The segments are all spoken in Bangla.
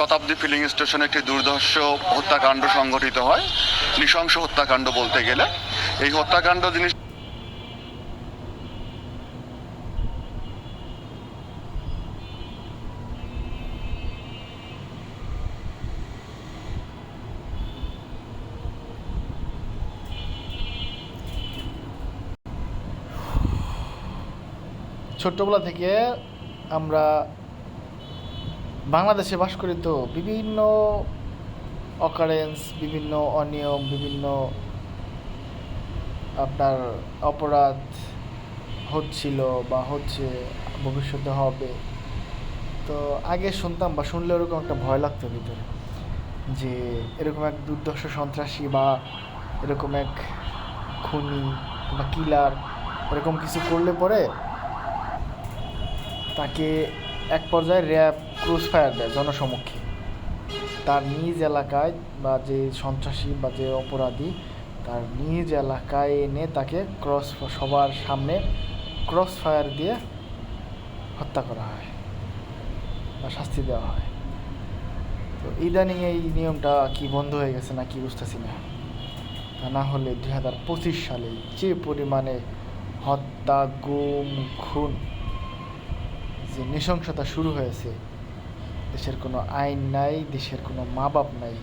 শতাব্দী ফিলিং স্টেশনে একটি দুর্ধর্ষ হত্যাকাণ্ড সংঘটিত হয়। নৃশংস হত্যাকাণ্ড বলতে গেলে। এই হত্যাকাণ্ড জিনিস ছোট্টবেলা থেকে আমরা বাংলাদেশে বাস করি তো বিভিন্ন অকারেন্স বিভিন্ন অনিয়ম, বিভিন্ন আপনার অপরাধ হচ্ছিল বা হচ্ছে ভবিষ্যতে হবে। তো আগে শুনতাম বা শুনলে ওরকম একটা ভয় লাগতো ভিতরে যে এরকম এক দুর্দর্শ সন্ত্রাসী বা এরকম এক খুনি বা কিলার এরকম কিছু করলে পরে তাকে এক পর্যায়ে র্যাব ক্রুজ ফায়ার দেয় জনসমক্ষে। তার নিজ এলাকায় বা যে সন্ত্রাসী বা যে অপরাধী, তার নিজ এলাকায় এনে তাকে ক্রস সবার সামনে ক্রস ফায়ার দিয়ে হত্যা করা হয় বা শাস্তি দেওয়া হয়। তো ইদানিং এই নিয়মটা কি বন্ধ হয়ে গেছে না কি বুঝতেছি না। তা না হলে দুই হাজার পঁচিশ সালে যে পরিমাণে হত্যা গুম খুন যে নৃশংসতা শুরু হয়েছে, দেশের কোনো আইন নাই, দেশের কোনো মা বাপ নাই,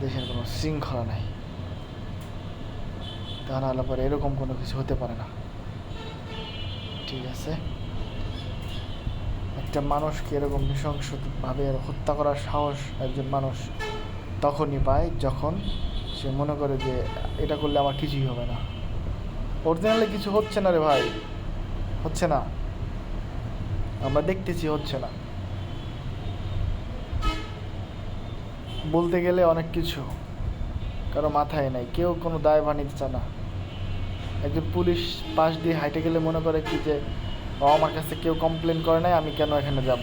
দেশের কোনো শৃঙ্খলা নাই। তা নাহলে পরে এরকম কোনো কিছু হতে পারে না। ঠিক আছে? একটা মানুষকে এরকম নৃশংসভাবে হত্যা করার সাহস একজন মানুষ তখনই পায় যখন সে মনে করে যে এটা করলে আমার কিছুই হবে না। অরিজিনালি কিছু হচ্ছে না রে ভাই। হচ্ছে না। আমরা দেখতেছি, হচ্ছে না। বলতে গেলে অনেক কিছু। কারও মাথায় নাই, কেউ কোনো দায়ভার নিতে চায় না। একজন পুলিশ পাশ দিয়ে হাইটে গেলে মনে করে কি যে আমার কাছে কেউ কমপ্লেন করে নাই, আমি কেন এখানে যাব?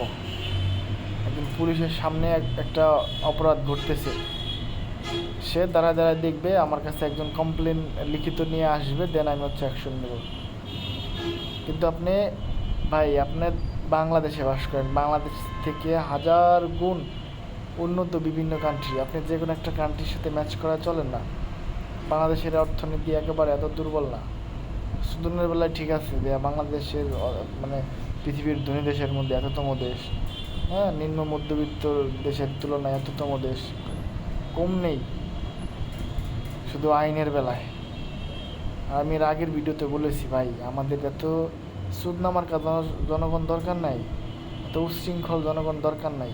একজন পুলিশের সামনে একটা অপরাধ ঘটতেছে। সে দাঁড়ায় দাঁড়ায় দেখবে, আমার কাছে একজন কমপ্লেন লিখিত নিয়ে আসবে, দেন আমি হচ্ছে অ্যাকশন নেব। কিন্তু আপনি, ভাই, আপনার বাংলাদেশে বাস করেন। বাংলাদেশ থেকে হাজার গুণ উন্নত বিভিন্ন কান্ট্রি আপনি যে কোনো একটা কান্ট্রির সাথে ম্যাচ করা চলেন না। বাংলাদেশের অর্থনীতি একেবারে এত দুর্বল না। সুদনের বেলায় ঠিক আছে যে বাংলাদেশের মানে পৃথিবীর ধনী দেশের মধ্যে এততম দেশ। হ্যাঁ নিম্ন মধ্যবিত্ত দেশের তুলনায় এততম দেশ। কম নেই। শুধু আইনের বেলায়। আমি এর আগের ভিডিওতে বলেছি ভাই, আমাদের এত সুদ নামার কাজ জনগণ দরকার নাই, এত উচ্ছৃঙ্খল জনগণ দরকার নাই।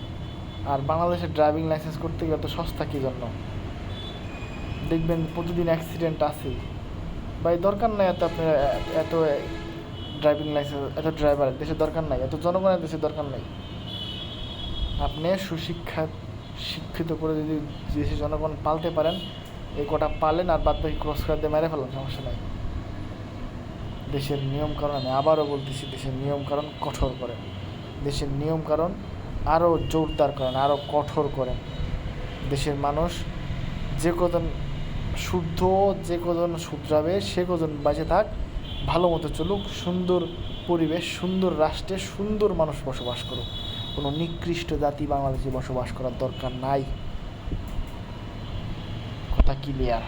আর বাংলাদেশের ড্রাইভিং লাইসেন্স করতে গেলে এত সস্তা কী জন্য? দেখবেন প্রতিদিন অ্যাক্সিডেন্ট আছে। ভাই, দরকার নাই এত আপনার এত ড্রাইভিং লাইসেন্স এত ড্রাইভার দেশের দরকার নাই, এত জনগণের দেশের দরকার নাই। আপনি সুশিক্ষা শিক্ষিত করে যদি দেশের জনগণ পালতে পারেন, এই কটা পালেন আর বাদ বাকি ক্রস করে দিয়ে মেরে ফেলেন, সমস্যা নাই। দেশের নিয়ম কারণ, আমি আবারও বলতেছি, দেশের নিয়ম কারণ কঠোর করেন। দেশের নিয়ম কারণ আরও জোরদার করেন, আরও কঠোর করেন। দেশের মানুষ যে কজন শুদ্ধ, যে কজন শুধরাবে, সে কজন বাঁচে থাক, ভালো মতো চলুক, সুন্দর পরিবেশ, সুন্দর রাষ্ট্রে সুন্দর মানুষ বসবাস করুক। কোনো নিকৃষ্ট জাতি বাংলাদেশে বসবাস করার দরকার নাই। কথা ক্লিয়ার